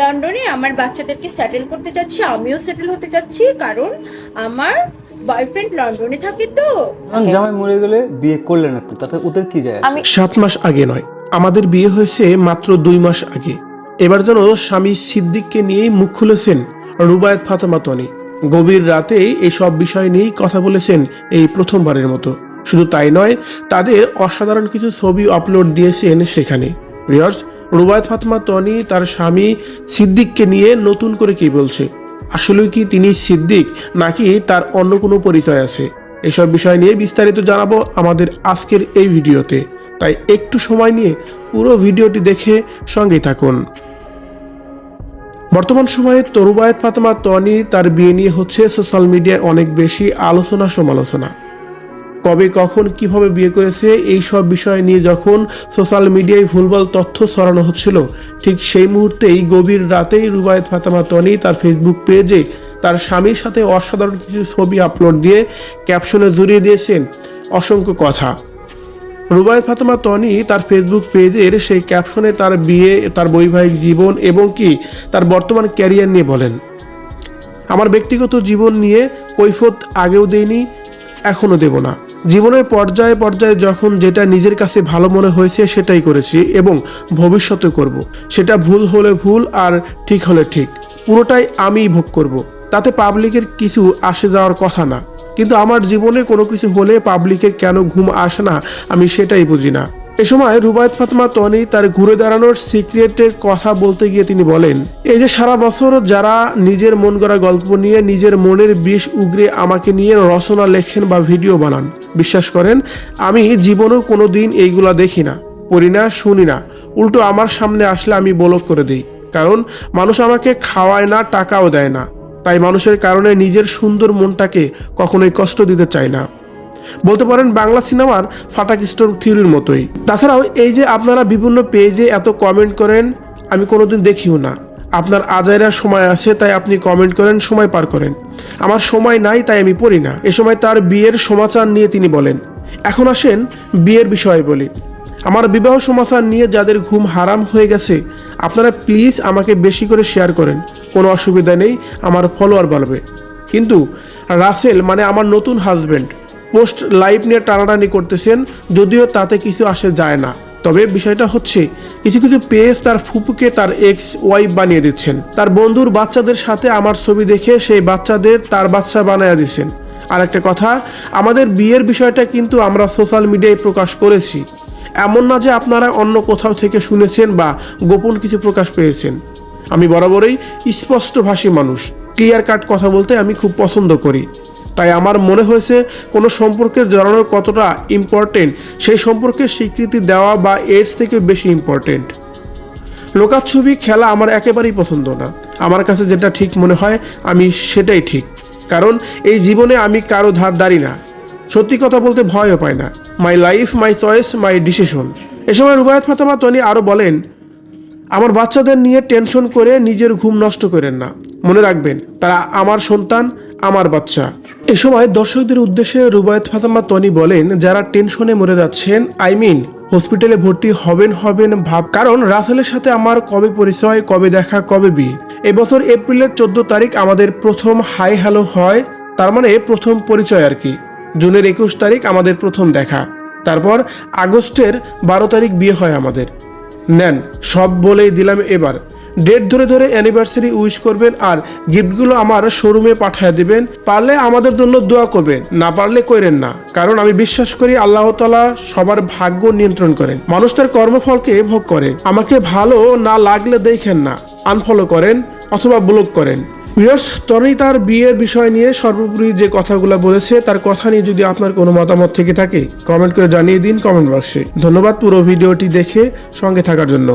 লন্ডনে আমার বাচ্চাদেরকে সেটেল করতে চাচ্ছি আমিও সেটেল হতে চাচ্ছি কারণ আমার বয়ফ্রেন্ড লন্ডনে থাকে তো। জামাই মরে গেলে বিয়ে করলেন আপনি তাতে ওদের কি যায় আমি সাত মাস আগে নয় আমাদের বিয়ে হয়েছে মাত্র দুই মাস আগে। এবার যেন স্বামী সিদ্দিককে নিয়েই মুখ খুলেছেন রুবায়ত ফাতেমা তনি। গভীর রাতেই এই সব বিষয় নিয়েই কথা বলেছেন এই প্রথমবারের মতো। শুধু তাই নয় তাদের অসাধারণ কিছু ছবি আপলোড দিয়েছেন সেখানে। রিয়ার্স রুবায়ত ফাতমা তনি তার স্বামী সিদ্দিককে নিয়ে নতুন করে কি বলছে? আসলে কি তিনি সিদ্দিক নাকি তার অন্য কোনো পরিচয় আছে? এসব বিষয় নিয়ে বিস্তারিত জানাব আমাদের আজকের এই ভিডিওতে। তাই একটু সময় নিয়ে পুরো ভিডিওটি দেখে সঙ্গেই থাকুন। বর্তমান সময়ে তরুবায়ত ফাতেমা তনি তার বিয়ে নিয়ে হচ্ছে সোশ্যাল মিডিয়ায় অনেক বেশি আলোচনা সমালোচনা কবে কখন কীভাবে বিয়ে করেছে, এই সব বিষয় নিয়ে যখন সোশ্যাল মিডিয়ায় ভুলভাল তথ্য ছড়ানো হচ্ছিল, ঠিক সেই মুহূর্তেই গভীর রাতেই রুবায়ত ফাতেমা তনি তার ফেসবুক পেজে তার স্বামীর সাথে অসাধারণ কিছু ছবি আপলোড দিয়ে ক্যাপশনে জড়িয়ে দিয়েছেন। অসংখ্য কথা। রুবায়ত ফাতেমা তনি তার ফেসবুক পেজের সেই ক্যাপশনে তার বিয়ে, তার বৈবাহিক জীবন এবং কি তার বর্তমান ক্যারিয়ার নিয়ে বলেন। আমার ব্যক্তিগত জীবন নিয়ে কৈফত আগেও দেয়নি এখনও দেব না। জীবনের পর্যায়ে পর্যায়ে যখন যেটা নিজের কাছে ভালো মনে হয়েছে সেটাই করেছি এবং ভবিষ্যতে করব। সেটা ভুল হলে ভুল আর ঠিক হলে ঠিক পুরোটাই আমিই ভোগ করব। তাতে পাবলিকের কিছু আসে যাওয়ার কথা না কিন্তু আমার জীবনে কোনো কিছু হলে পাবলিকের কেন ঘুম আসে না, আমি সেটাই বুঝি না এ সময় রুবায়ত ফাতমা তনি তার ঘুরে দাঁড়ানোর সিক্রেটের কথা বলতে গিয়ে তিনি বলেন, এই যে সারা বছর যারা নিজের মন গড়া গল্প নিয়ে নিজের মনের বিষ উগরে আমাকে নিয়ে রচনা লেখেন বা ভিডিও বানান বিশ্বাস করেন, আমি জীবনেও কোনো দিন এইগুলা দেখি না, পড়ি না, শুনি না। উল্টো আমার সামনে আসলে আমি বলক করে দিই, কারণ মানুষ আমাকে খাওয়ায় না, টাকাও দেয় না। তাই মানুষের কারণে নিজের সুন্দর মনটাকে কখনোই কষ্ট দিতে চায় না। বলতে পারেন, বাংলা সিনেমার ফাটাক স্টোর থিওরির মতোই। তাছাড়াও এই যে আপনারা বিভিন্ন পেজে এত কমেন্ট করেন, আমি কোনোদিন দেখিও না। আপনার আজাইরার সময় আছে, তাই আপনি কমেন্ট করেন, সময় পার করেন। আমার সময় নাই, তাই আমি পড়ি না। এ সময় তার বিয়ের সমাচার নিয়ে তিনি বলেন। এখন আসেন বিয়ের বিষয়ে বলি। আমার বিবাহ সমাচার নিয়ে যাদের ঘুম হারাম হয়ে গেছে, আপনারা প্লিজ আমাকে বেশি করে শেয়ার করেন। কোনো অসুবিধা নেই, আমার ফলোয়ার বাড়বে। কিন্তু রাসেল মানে আমার নতুন হাজবেন্ড পোস্ট লাইভ নিয়ে টানাটানি করতেছেন, যদিও তাতে কিছু আসে যায় না। তবে বিষয়টা হচ্ছে, কিছু কিছু পেজ তার ফুপুকে তার এক্স ওয়াইফ বানিয়ে দিচ্ছেন। তার বন্ধুর বাচ্চাদের সাথে আমার ছবি দেখে সেই বাচ্চাদের তার বাচ্চা বানিয়ে দিচ্ছেন। আর একটা কথা, আমাদের বিয়ের বিষয়টা কিন্তু আমরা সোশ্যাল মিডিয়ায় প্রকাশ করেছি। এমন না যে আপনারা অন্য কোথাও থেকে শুনেছেন বা গোপন কিছু প্রকাশ পেয়েছেন। আমি বরাবরই স্পষ্টভাষী মানুষ। ক্লিয়ার কাট কথা বলতে আমি খুব পছন্দ করি। তাই আমার মনে হয়েছে কোনো সম্পর্কে জড়ানো কতটা ইম্পর্টেন্ট সেই সম্পর্কে স্বীকৃতি দেওয়া বা এর থেকে বেশি ইম্পর্টেন্ট লোকাচ্ছবি খেলা আমার একেবারেই পছন্দ না। আমার কাছে যেটা ঠিক মনে হয়, আমি সেটাই ঠিক। কারণ এই জীবনে আমি কারও ধার দাঁড়ি না। সত্যি কথা বলতে ভয়ও পায় না। My life my choice my decision এ সময় রুবায়ত ফাতেমা তনি আরও বলেন, আমার বাচ্চাদের নিয়ে টেনশন করে নিজের ঘুম নষ্ট করেন না। মনে রাখবেন, তারা আমার সন্তান, আমার বাচ্চা। এ সময় দর্শকদের উদ্দেশ্যে রুবায়ত ফাতেমা তনি বলেন, যারা টেনশনে মরে যাচ্ছেন আই মিন হসপিটালে ভর্তি হবেন হবেন, ভাব কারণ রাসেলের সাথে আমার কবে পরিচয়, কবে দেখা, কবে বিয়ে? এবছর এপ্রিলের চোদ্দ তারিখ আমাদের প্রথম হাই হ্যালো হয়, তার মানে প্রথম পরিচয় আর কি। জুনের একুশ তারিখ আমাদের প্রথম দেখা। তারপর আগস্টের বারো তারিখ বিয়ে হয় আমাদের। নেন, সব বলেই দিলাম এবার। ডেট ধরে ধরে অ্যানিভার্সারি উইশ করবেন আর গিফটগুলো আমার শোরুমে পাঠিয়ে দিবেন। পারলে আমাদের জন্য দোয়া করবেন, না পারলে করেন না। কারণ আমি বিশ্বাস করি আল্লাহ তালা সবার ভাগ্য নিয়ন্ত্রণ করেন মানুষ তার কর্মফলকে ভোগ করে। আমাকে ভালো না লাগলে দেখেন না আনফলো করেন অথবা ব্লক করেন। ভিউয়ার্স তনি তার বিয়ের বিষয় নিয়ে সর্বোপরি যে কথাগুলো বলেছে, তার কথা নিয়ে যদি আপনার কোনো মতামত থেকে থাকে কমেন্ট করে জানিয়ে দিন কমেন্ট বক্সে ধন্যবাদ পুরো ভিডিওটি দেখে সঙ্গে থাকার জন্য।